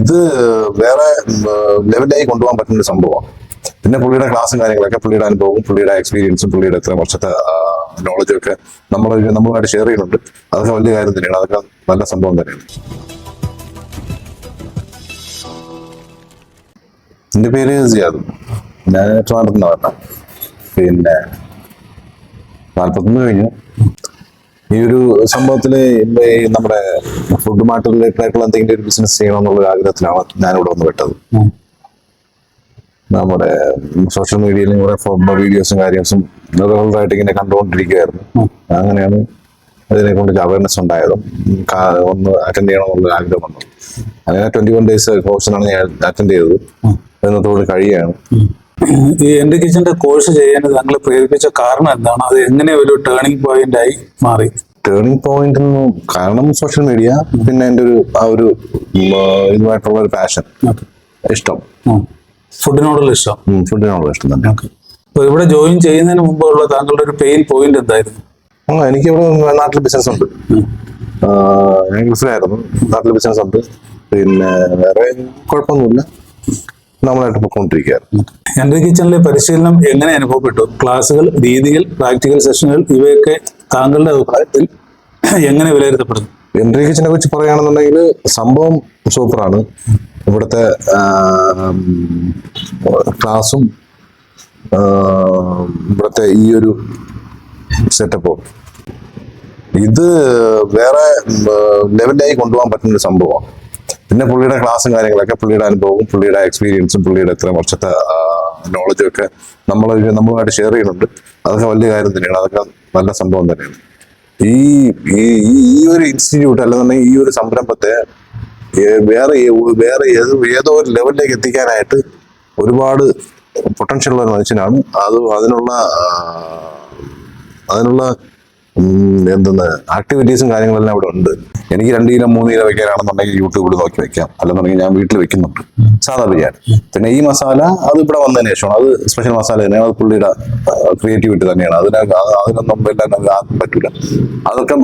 ഇത് വേറെ ലെവലായി കൊണ്ടുപോകാൻ പറ്റുന്ന ഒരു സംഭവമാണ് പിന്നെ പുള്ളിയുടെ ക്ലാസ്സും കാര്യങ്ങളൊക്കെ പുള്ളിയുടെ അനുഭവവും പുള്ളിയുടെ എക്സ്പീരിയൻസും പുള്ളിയുടെ എത്ര വർഷത്തെ നോളജും ഒക്കെ നമ്മൾ നമ്മളുമായിട്ട് ഷെയർ ചെയ്യുന്നുണ്ട്. അതൊക്കെ വലിയ കാര്യം തന്നെയാണ്. അതൊക്കെ നല്ല സംഭവം തന്നെയാണ്. എന്റെ പേര് സിയാദ്. ഞാൻ ഏറ്റവും നിന്ന് പറഞ്ഞ പിന്നെ നാൽപ്പത്തൊന്ന് കഴിഞ്ഞു. ഈ ഒരു സംഭവത്തിൽ നമ്മുടെ ഫുഡ് മാർട്ട് റിലേറ്റഡ് ആയിട്ടുള്ള എന്തെങ്കിലും ഒരു ബിസിനസ് ചെയ്യണം എന്നുള്ള ഒരു ആഗ്രഹത്തിലാണ് ഞാനിവിടെ വന്ന് വിട്ടത്. നമ്മുടെ സോഷ്യൽ മീഡിയയിൽ കുറെ വീഡിയോസും കാര്യസും റെഗുലറായിട്ട് ഇങ്ങനെ കണ്ടുകൊണ്ടിരിക്കുകയായിരുന്നു. അങ്ങനെയാണ് അതിനെ കൊണ്ട് അവയർനെസ് ഉണ്ടായതും. ഒന്ന് അറ്റൻഡ് ചെയ്യണം എന്നുള്ള ആഗ്രഹം വന്നു. അങ്ങനെ ട്വന്റി വൺ ഡേയ്സ് കോഴ്സിനാണ് ഞാൻ അറ്റൻഡ് ചെയ്തത്. എന്നതോട് കഴിയുകയാണ്. ഈ എന്റെ കിച്ചന്റെ കോഴ്സ് ചെയ്യാൻ താങ്കളെ പ്രേരിപ്പിച്ച കാരണം എന്താണ്? അത് എങ്ങനെ ഒരു ടേണിംഗ് പോയിന്റ് ആയി മാറി? ടേണിംഗ് പോയിന്റ് കാരണം സോഷ്യൽ മീഡിയ പിന്നെ എന്റെ ഒരു ആ ഒരു ഇതുമായിട്ടുള്ള ഒരു പാഷൻ ഇഷ്ടം. ഫുഡിനോടുള്ള ഇഷ്ടം. ഫുഡിനോടുള്ള ഇഷ്ടം തന്നെ. അപ്പൊ ഇവിടെ ജോയിൻ ചെയ്യുന്നതിന് മുമ്പുള്ള താങ്കളുടെ ഒരു പെയിൻ പോയിന്റ് എന്തായിരുന്നു? ആ എനിക്ക് ഇവിടെ നാട്ടിൽ ബിസിനസ് ഉണ്ട് ഞാൻ ഗൾഫിലായിരുന്നു. നാട്ടിൽ ബിസിനസ് ഉണ്ട്. പിന്നെ വേറെ കുഴപ്പമൊന്നുമില്ല. നമ്മളായിട്ട് പോയിക്കൊണ്ടിരിക്കുകയാണ്. എന്റെ കിച്ചണിലെ പരിശീലനം എങ്ങനെ അനുഭവപ്പെട്ടു? ക്ലാസുകൾ രീതികൾ പ്രാക്ടിക്കൽ സെഷനുകൾ ഇവയൊക്കെ താങ്കളുടെ അഭിപ്രായത്തിൽ എങ്ങനെ വിലയിരുത്തപ്പെടുന്നു? എന്റെ കിച്ചനെ കുറിച്ച് പറയുകയാണെന്നുണ്ടെങ്കിൽ സംഭവം സൂപ്പറാണ്. ഇവിടുത്തെ ക്ലാസും ഇവിടുത്തെ ഈ ഒരു സെറ്റപ്പും. ഇത് വേറെ ലെവലായി കൊണ്ടുപോകാൻ പറ്റുന്ന ഒരു സംഭവമാണ്. പിന്നെ പുള്ളിയുടെ ക്ലാസ്സും കാര്യങ്ങളൊക്കെ പുള്ളിയുടെ അനുഭവവും പുള്ളിയുടെ എക്സ്പീരിയൻസും പുള്ളിയുടെ എത്ര വർഷത്തെ നോളജും ഒക്കെ നമ്മൾ നമ്മളുമായിട്ട് ഷെയർ ചെയ്യുന്നുണ്ട്. അതൊക്കെ വലിയ കാര്യം തന്നെയാണ്. അതൊക്കെ നല്ല സംഭവം തന്നെയാണ്. ഈ ഈ ഒരു ഇൻസ്റ്റിറ്റ്യൂട്ട് അല്ലെന്നുണ്ടെങ്കിൽ ഈ ഒരു സംരംഭത്തെ വേറെ വേറെ ഏത് ഏതോ ഒരു ലെവലിലേക്ക് എത്തിക്കാനായിട്ട് ഒരുപാട് പൊട്ടൻഷ്യൽ ഉള്ള മനുഷ്യനാണ്. അത് അതിനുള്ള അതിനുള്ള എന്തെന്ന് ആക്ടിവിറ്റീസും കാര്യങ്ങളെല്ലാം ഇവിടെ ഉണ്ട്. എനിക്ക് രണ്ട് കിലോ മൂന്ന് കിലോ വെക്കാനാണെന്നുണ്ടെങ്കിൽ യൂട്യൂബിൽ നോക്കി വെക്കാം. അല്ലെന്നുണ്ടെങ്കിൽ ഞാൻ വീട്ടിൽ വെക്കുന്നുണ്ട്. സാധാ ബിരിയാണി. പിന്നെ ഈ മസാല അത് ഇവിടെ വന്നതിന് ശേഷമാണ്. അത് സ്പെഷ്യൽ മസാല തന്നെയാണ്. അത് പുള്ളിയുടെ ക്രിയേറ്റിവിറ്റി തന്നെയാണ്. അതിന് അത് അതിനൊന്നും എല്ലാം ആർക്കും പറ്റൂല. അതൊക്കെ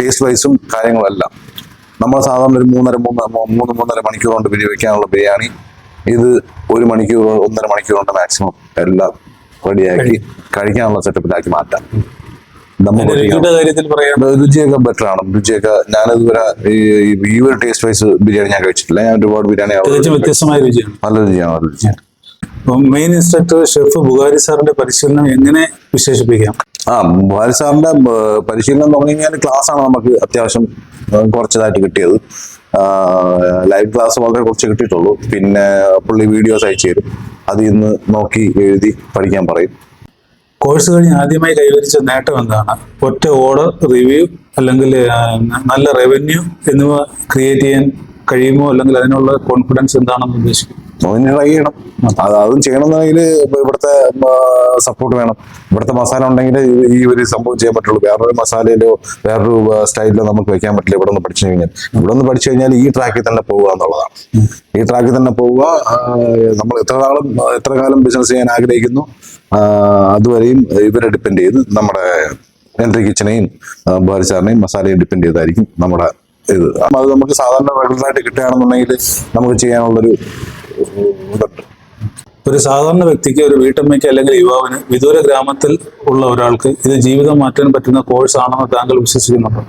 ടേസ്റ്റ് വൈസും കാര്യങ്ങളെല്ലാം. നമ്മൾ സാധാരണ ഒരു മൂന്നര മൂന്ന് മൂന്ന് മൂന്നര മണിക്കൂർ കൊണ്ട് പിരി വെക്കാനുള്ള ബിരിയാണി ഇത് ഒരു മണിക്കൂർ ഒന്നര മണിക്കൂർ കൊണ്ട് മാക്സിമം എല്ലാം റെഡിയാക്കി കഴിക്കാനുള്ള സെറ്റപ്പിലാക്കി മാറ്റാം. കാര്യത്തിൽ രുചിയൊക്കെ ബെറ്റർ ആണ്. രുചിയൊക്കെ ഞാനിതുവരെ ഈ ഒരു ടേസ്റ്റ് വൈസ് ബിരിയാണി ഞാൻ കഴിച്ചിട്ടില്ല. ഞാൻ ഒരുപാട് ബിരിയാണി വ്യത്യസ്തമായ രുചിയാണ്. നല്ല രുചിയാണ് നല്ല രുചിയാണ്. മെയിൻ ഇൻസ്ട്രക്ടർ ഷെഫ് ബുഗാരി സാറിന്റെ പരിശീലനം എങ്ങനെ വിശേഷിപ്പിക്കാം? ആ ബുഖാരി സാറിന്റെ പരിശീലനം എന്ന് പറഞ്ഞു കഴിഞ്ഞാൽ ക്ലാസ് ആണ് നമുക്ക് അത്യാവശ്യം കുറച്ചതായിട്ട് കിട്ടിയത്. ലൈവ് ക്ലാസ് വളരെ കുറച്ച് കിട്ടിയിട്ടുള്ളൂ. പിന്നെ പുള്ളി വീഡിയോസ് അയച്ചു തരും. അതിൽ നിന്ന് നോക്കി എഴുതി പഠിക്കാൻ പറയും. കോഴ്സ് കഴിഞ്ഞ് ആദ്യമായി കൈവരിച്ച നേട്ടം എന്താണ്? ഒറ്റ ഓർഡർ റിവ്യൂ അല്ലെങ്കിൽ നല്ല റവന്യൂ എന്നിവ ക്രിയേറ്റ് ചെയ്യാൻ കഴിയുമോ? അല്ലെങ്കിൽ അതിനുള്ള കോൺഫിഡൻസ് എന്താണെന്ന് ഉദ്ദേശിക്കും അതിന് ട്രൈ ചെയ്യണം അത് ചെയ്യണമെന്നുണ്ടെങ്കിൽ ഇവിടുത്തെ സപ്പോർട്ട് വേണം. ഇവിടുത്തെ മസാല ഉണ്ടെങ്കിൽ ഈ ഒരു സംഭവം ചെയ്യാൻ പറ്റുള്ളൂ. വേറൊരു മസാലയിലോ വേറൊരു സ്റ്റൈലിലോ നമുക്ക് വെക്കാൻ പറ്റില്ല ഇവിടെ നിന്ന് പഠിച്ചു കഴിഞ്ഞാൽ. ഇവിടെ നിന്ന് പഠിച്ചു കഴിഞ്ഞാൽ ഈ ട്രാക്കിൽ തന്നെ പോവുക എന്നുള്ളതാണ്. ഈ ട്രാക്കിൽ തന്നെ പോവുക നമ്മൾ എത്ര നാളും എത്ര കാലം ബിസിനസ് ചെയ്യാൻ ആഗ്രഹിക്കുന്നു? അതുവരെയും ഇവരെ ഡിപ്പെൻഡ് ചെയ്ത് നമ്മുടെ എൻട്രി കിച്ചനെയും ബാരിച്ചാറിനെയും മസാലയും ഡിപ്പെൻഡ് ചെയ്തായിരിക്കും നമ്മുടെ ഇത്. അത് നമുക്ക് സാധാരണ റെഗുലറായിട്ട് കിട്ടുകയാണെന്നുണ്ടെങ്കിൽ നമുക്ക് ചെയ്യാനുള്ളൊരു ഇതുണ്ട് ഒരു സാധാരണ വ്യക്തിക്ക് ഒരു വീട്ടമ്മയ്ക്ക് അല്ലെങ്കിൽ യുവാവിന് വിദൂര ഗ്രാമത്തിൽ ഉള്ള ഒരാൾക്ക് ഇത് ജീവിതം മാറ്റാൻ പറ്റുന്ന കോഴ്സ് ആണെന്ന് താങ്കൾ വിശ്വസിക്കുന്നുണ്ടോ?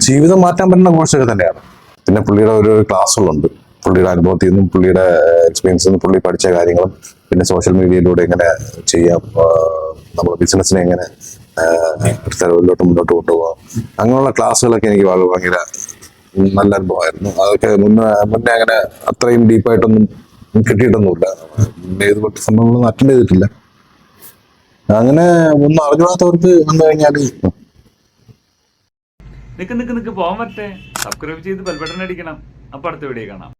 ജീവിതം മാറ്റാൻ പറ്റുന്ന കോഴ്സൊക്കെ തന്നെയാണ്. പിന്നെ പുള്ളിയുടെ ഒരു ക്ലാസ്സുകളുണ്ട് പുള്ളിയുടെ അനുഭവത്തിൽ നിന്നും പുള്ളിയുടെ എക്സ്പീരിയൻസിൽ നിന്നും പുള്ളി പഠിച്ച കാര്യങ്ങളും പിന്നെ സോഷ്യൽ മീഡിയയിലൂടെ എങ്ങനെ ചെയ്യാം നമ്മുടെ ബിസിനസ്സിനെ എങ്ങനെ തലവിലോട്ട് മുന്നോട്ട് കൊണ്ടുപോകാം. അങ്ങനെയുള്ള ക്ലാസ്സുകളൊക്കെ എനിക്ക് ഭയങ്കര നല്ല അനുഭവമായിരുന്നു. അതൊക്കെ മുന്നേ മുന്നേ അങ്ങനെ അത്രയും ഡീപ്പായിട്ടൊന്നും കിട്ടിയിട്ടൊന്നുമില്ല. ഇതുപോലത്തെ സംഭവങ്ങളൊന്നും അറ്റൻഡ് ചെയ്തിട്ടില്ല. അങ്ങനെ ഒന്നും അറിഞ്ഞാത്തവർക്ക് വന്നു കഴിഞ്ഞാൽ നിക്ക് നിക്ക് നിക്ക് പോകാൻ പറ്റേ. സബ്സ്ക്രൈബ് ചെയ്ത് ബെൽബട്ടൺ അടിക്കണം. അപ്പൊ അടുത്ത വീഡിയോ കാണാം.